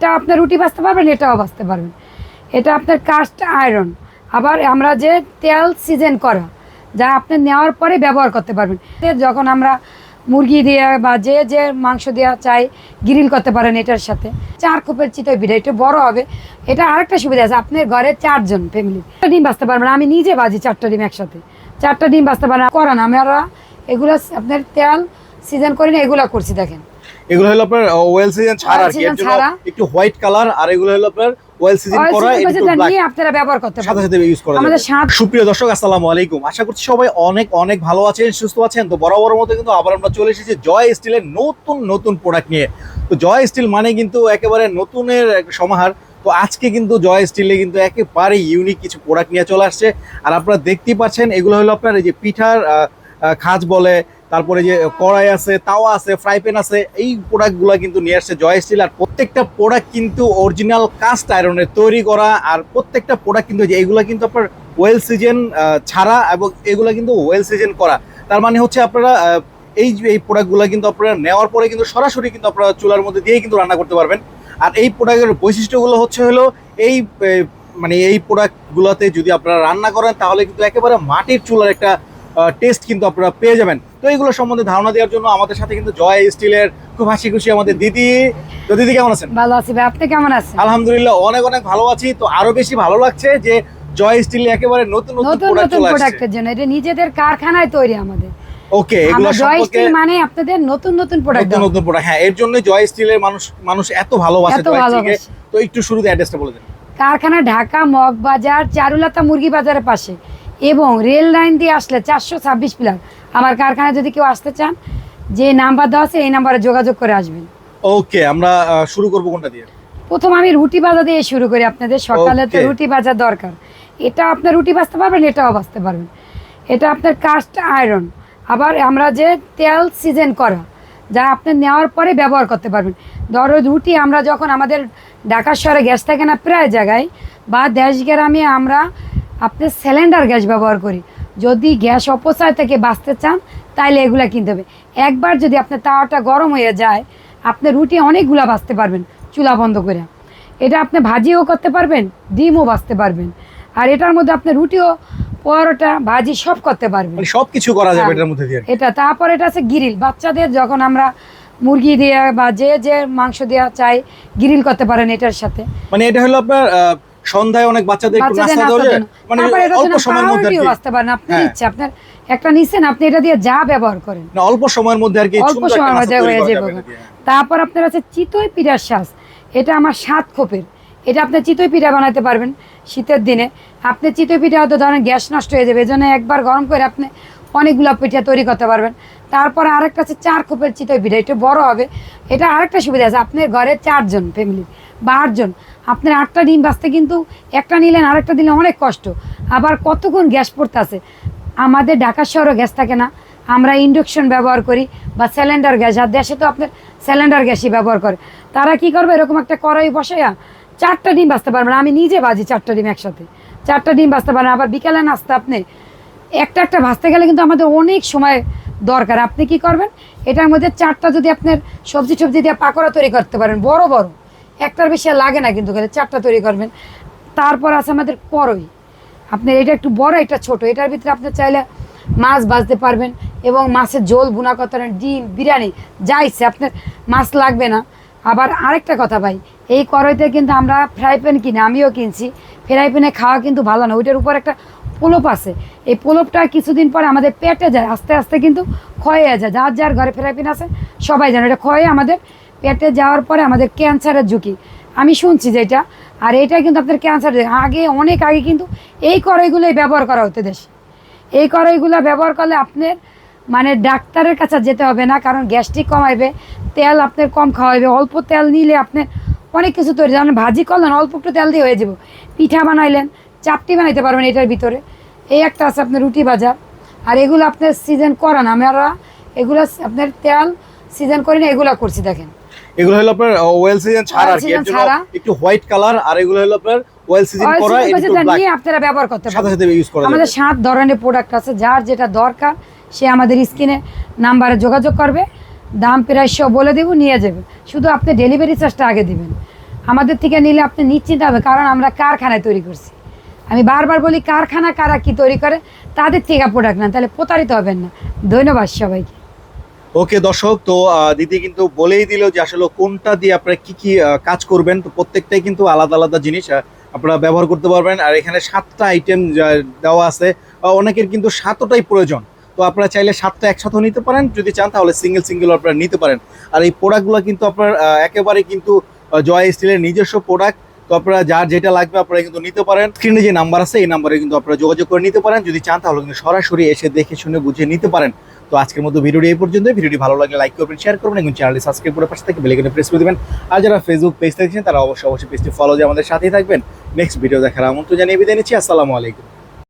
এটা আপনার রুটি বাঁচতে পারবেন, এটাও বাঁচতে পারবেন। এটা আপনার কাস্ট আয়রন আবার আমরা যে তেল সিজন করা, যা আপনি নেওয়ার পরে ব্যবহার করতে পারবেন। যখন আমরা মুরগি দিয়ে বা যে যে মাংস দেওয়া চাই গ্রিল করতে পারেন এটার সাথে। চার কোপের চিতই পিঠা, একটু বড় হবে। এটা আরেকটা সুবিধা আছে, আপনার ঘরে চারজন ফ্যামিলি ডিম বাঁচতে পারবেন, আমি নিজে বাজি চারটা ডিম একসাথে। চারটা ডিম বাঁচতে পারেন করান আমরা এগুলো আপনার তেল সিজন করি না, এগুলো করছি, দেখেন। এগুলো হলো আপনার ওয়েল সিজন ছাড়া আর কি। একটু হোয়াইট কালার আর এগুলো হলো আপনার ওয়েল সিজন করা একটু। নিয়ে আপনারা ব্যবহার করতে সাথে পারেন। সাথে ইউজ করা আমাদের সুপ্রিয় দর্শক আসসালামু আলাইকুম। আশা করছি সবাই অনেক অনেক ভালো আছেন সুস্থ আছেন। তো বরাবর মতো কিন্তু আবার আমরা চলে এসেছি জয় স্টিলের নতুন নতুন প্রোডাক্ট নিয়ে। তো জয় স্টিল মানে কিন্তু একেবারে নতুনের সমাহার। তো আজকে কিন্তু জয় স্টিলে কিন্তু একেবারে ইউনিক কিছু প্রোডাক্ট নিয়ে চলে আসছে। আর আপনারা দেখতেই পাচ্ছেন এগুলো হলো আপনার এই যে পিঠার খাঁজ বলে তারপরে যে কড়াই আছে, তাওয়া আছে ফ্রাই প্যান আছে, এই প্রোডাক্টগুলো কিন্তু নিয়ে আসছে জয় স্টিল আর প্রত্যেকটা প্রোডাক্ট কিন্তু অরিজিনাল কাস্ট আয়রনের তৈরি করা আর প্রত্যেকটা প্রোডাক্ট কিন্তু এই যে এগুলো কিন্তু আপনার ওয়েল সিজন ছাড়া এবং এগুলো কিন্তু ওয়েল সিজন করা। তার মানে হচ্ছে আপনারা এই এই প্রোডাক্টগুলো কিন্তু আপনারা নেওয়ার পরে কিন্তু সরাসরি কিন্তু আপনারা চুলার মধ্যে দিয়েই কিন্তু রান্না করতে পারবেন। আর এই প্রোডাক্টের বৈশিষ্ট্যগুলো হচ্ছে হলো এই মানে এই প্রোডাক্টগুলোতে যদি আপনারা রান্না করেন তাহলে কিন্তু একেবারে মাটির চুলার একটা টেস্ট কিন্তু আপনারা পেয়ে যাবেন। তো এইগুলো সম্বন্ধে ধারণা দেওয়ার জন্য আমাদের সাথে কিন্তু জয় স্টিলের খুব হাসি খুশি আমাদের দিদি। তো দিদি কেমন আছেন? ভালো আছি ভাই আপনি কেমন আছেন? আলহামদুলিল্লাহ অনেক অনেক ভালো আছি। তো আরও বেশি ভালো লাগছে যে জয় স্টিল একেবারে নতুন নতুন নতুন প্রোডাক্ট নতুন প্রোডাক্টের জন্য এটা নিজেদের কারখানায় তৈরি আমাদের। ওকে এগুলো সম্পর্কে মানে আপনাদের নতুন নতুন প্রোডাক্ট নতুন নতুন প্রোডাক্ট হ্যাঁ এর জন্য জয় স্টিলের মানুষ মানুষ এত ভালোবাসে জয় স্টিলকে। তো একটু শুরুতে অ্যাড্রেসটা বলে দেন। কারখানা ঢাকা মগবাজার চারুলতা মুরগি বাজারের পাশে। এবং রেল লাইন দিয়ে আসলে চারশো ছাব্বিশ পিলার আমার কারখানায় যদি কেউ আসতে চান যে নাম্বার দেওয়া আছে এই নাম্বারে যোগাযোগ করে আসবেন। ওকে আমরা শুরু করব কোনটা দিয়ে? প্রথম আমি রুটি ভাজা দিয়ে শুরু করি আপনাদের সকালে তো রুটি ভাজা দরকার। এটা আপনার রুটি ভাজতে পারবেন এটাও ভাজতে পারবেন। এটা আপনার কাস্ট আয়রন আবার আমরা যে তেল সিজন করা যা আপনি নেওয়ার পরে ব্যবহার করতে পারবেন। ধরো রুটি আমরা যখন আমাদের ঢাকা শহরে গ্যাস থাকে না প্রায় জায়গায় বা দেশ গ্রামে আমরা আপনি সিলিন্ডার গ্যাস ব্যবহার করি। যদি গ্যাস অপচয় থেকে বাঁচতে চান তাহলে এগুলা কিনতে হবে। একবার যদি আপনার তাওয়াটা গরম হয়ে যায় আপনি রুটি অনেকগুলা বাঁচতে পারবেন চুলা বন্ধ করে। এটা আপনি ভাজিও করতে পারবেন ডিমও বাঁচতে পারবেন। আর এটার মধ্যে আপনি রুটিও পরোটা ভাজি সব করতে পারবেন। মানে সবকিছু করা যাবে। এটার মধ্যে দিয়ে। এটা তারপর এটা আছে গ্রিল বাচ্চাদের যখন আমরা মুরগি দিয়ে বা যে যে মাংস দেওয়া চাই গ্রিল করতে পারেন এটার সাথে। মানে এটা হলো আপনার সন্ধ্যায় অনেক বাচ্চাদের একটু নাস্তা জন্য। মানে অল্প সময়ের মধ্যে আর কি। বাঁচতে পারেন আপনি। ইচ্ছে আপনার একটা নিছেন আপনি এটা দিয়ে যা ব্যবহার করেন। না, অল্প সময়ের মধ্যে আর কি অল্প সময়ের মধ্যে হয়ে যাবে। তারপর আপনার আছে চিতই পিঠার শ্বাস এটা আমার সাত খোপের। এটা আপনি চিতই পিঠা বানাতে পারবেন শীতের দিনে। আপনি চিতই পিঠা হয়তো ধরেন গ্যাস নষ্ট হয়ে যাবে এই জন্য একবার গরম করে আপনি অনেকগুলো পিঠা তৈরি করতে পারবেন। তারপর আরেকটা আছে চার খোপের চিতই পিঠা একটু বড় হবে। এটা আরেকটা সুবিধা আছে আপনার ঘরে চারজন ফ্যামিলি বা আটজন আপনার আটটা ডিম বাঁচতে কিন্তু একটা নিলেন, আরেকটা দিলে অনেক কষ্ট। আবার কতক্ষণ গ্যাস পড়তে আছে? আমাদের ঢাকা শহরে গ্যাস থাকে না। আমরা ইন্ডাকশন ব্যবহার করি বা সিলিন্ডার গ্যাস। আর দেশে তো আপনার সিলিন্ডার গ্যাসই ব্যবহার করে। তারা কি করবে? এরকম একটা কড়াই বসাইয়া চারটা ডিম বাঁচতে পারবেন আমি নিজে বাজি চারটা ডিম একসাথে। চারটা ডিম বাঁচতে পারেন আবার বিকালে নাস্তা আপনি একটা একটা ভাজতে গেলে কিন্তু আমাদের অনেক সময় দরকার। আপনি কি করবেন? এটার মধ্যে চারটা যদি আপনার সবজি টবজি দিয়ে পাকোড়া তৈরি করতে পারেন। বড় বড়। একটার বেশি লাগে না কিন্তু চারটা তৈরি করবেন। তারপর আছে আমাদের করই আপনার এটা একটু বড়, এটা ছোট। এটার ভিতরে আপনি চাইলে মাছ ভাজতে পারবেন এবং মাছের ঝোল, ভুনা করতে পারেন ডিম, বিরিয়ানি, যা ইচ্ছে। আপনার মাছ লাগবে না। আবার আরেকটা কথা ভাই, এই কড়াইতে কিন্তু আমরা ফ্রাই প্যান কিনি, আমিও কিনছি। ফ্রাই প্যানে খাওয়া কিন্তু ভালো না। ওইটার উপর একটা পোলপ আছে। এই পোলপটা কিছুদিন পরে আমাদের পেটে যায়, আস্তে আস্তে কিন্তু ক্ষয়ে যায়। যার যার ঘরে ফ্রাই প্যান আছে, সবাই জানে। এটা ক্ষয়ে আমাদের পেটে যাওয়ার পরে আমাদের ক্যান্সারের ঝুঁকি। আমি শুনছি যেটা আর এটা কিন্তু আপনার ক্যান্সার আগে, অনেক আগে কিন্তু এই কড়াইগুলোই ব্যবহার করা হতো দেশে। এই কড়াইগুলো ব্যবহার করলে আপনার মানে ডাক্তারের কাছে যেতে হবে না, কারণ গ্যাস্ট্রিক কমাইবে, তেল আপনার কম খাওয়াইবে, অল্প তেল নিলে আপনার অনেক কিছু তৈরি যেমন ভাজি করলেন, অল্প একটু তেল দিয়ে হয়ে যাব। পিঠা বানাইলেন, চাপটি বানাইতে পারবেন এটার ভিতরে। এই একটা আছে আপনার রুটি ভাজা, আর এগুলো আপনার সিজন করান আমরা এগুলো আপনার তেল সিজন করি না, এগুলো করছি, দেখেন। এগুলো হলো আপনার ওয়েল সিজন ছাড়া আর কি। একটু হোয়াইট কালার আর এগুলো হলো আপনার ওয়েল সিজন করা একটু। নিয়ে আপনারা ব্যবহার করতে পারেন। সাথে সাথে ইউজ করা আমাদের সাত ধরনের প্রোডাক্ট আছে যার যেটা দরকার সে আমাদের স্ক্রিনে নাম্বারে যোগাযোগ করবে। দাম প্রায় সব বলে দেবো নিয়ে যাবে। শুধু আপনি ডেলিভারি চার্জটা আগে দিবেন। আমাদের থেকে নিলে আপনি নিশ্চিন্ত হবে কারণ আমরা কারখানায় তৈরি করছি। আমি বারবার বলি কারখানা কারা কি তৈরি করে তাদের থেকে প্রোডাক্ট না তাহলে প্রতারিত হবেন না। ধন্যবাদ সবাইকে। ওকে দর্শক, তো দিদি কিন্তু বলেই দিল যে আসলে কোনটা দিয়ে আপনারা কি কি কাজ করবেন, তো প্রত্যেকটাই কিন্তু আলাদা আলাদা জিনিস আপনারা ব্যবহার করতে পারবেন। আর এখানে সাতটা আইটেম দেওয়া আছে অনেকের কিন্তু সাতটাই প্রয়োজন। তো আপনারা চাইলে সাতটা একসাথেও নিতে পারেন, যদি চান তাহলে সিঙ্গেল সিঙ্গেল আপনারা নিতে পারেন। আর এই প্রোডাক্টগুলো কিন্তু আপনার একেবারে কিন্তু জয় স্টিলের নিজস্ব প্রোডাক্ট তো আপনারা যার যেটা লাগবে আপনারা কিন্তু নিতে পারেন। স্ক্রিনে যে নাম্বার আছে, এই নাম্বারে কিন্তু আপনারা যোগাযোগ করে নিতে পারেন। যদি চান তাহলে কিন্তু সরাসরি এসে দেখে শুনে বুঝে নিতে পারেন। তো আজকের মতো ভিডিওটি এই পর্যন্ত ভিডিওটি ভালো লাগলে লাইক করবেন শেয়ার করবেন এবং চ্যানেলটি সাবস্ক্রাইব করে পাশে থেকে বেলাইকনে প্রেস করে দেবেন। আর যারা ফেসবুক পেজ দেখছেন, তারা অবশ্যই অবশ্যই পেজটি ফলো দিয়ে আমাদের সাথেই থাকবেন। নেক্সট ভিডিও দেখার আমন্ত্রণ জানিয়ে বিদায় নিচ্ছি। আসসালামু আলাইকুম।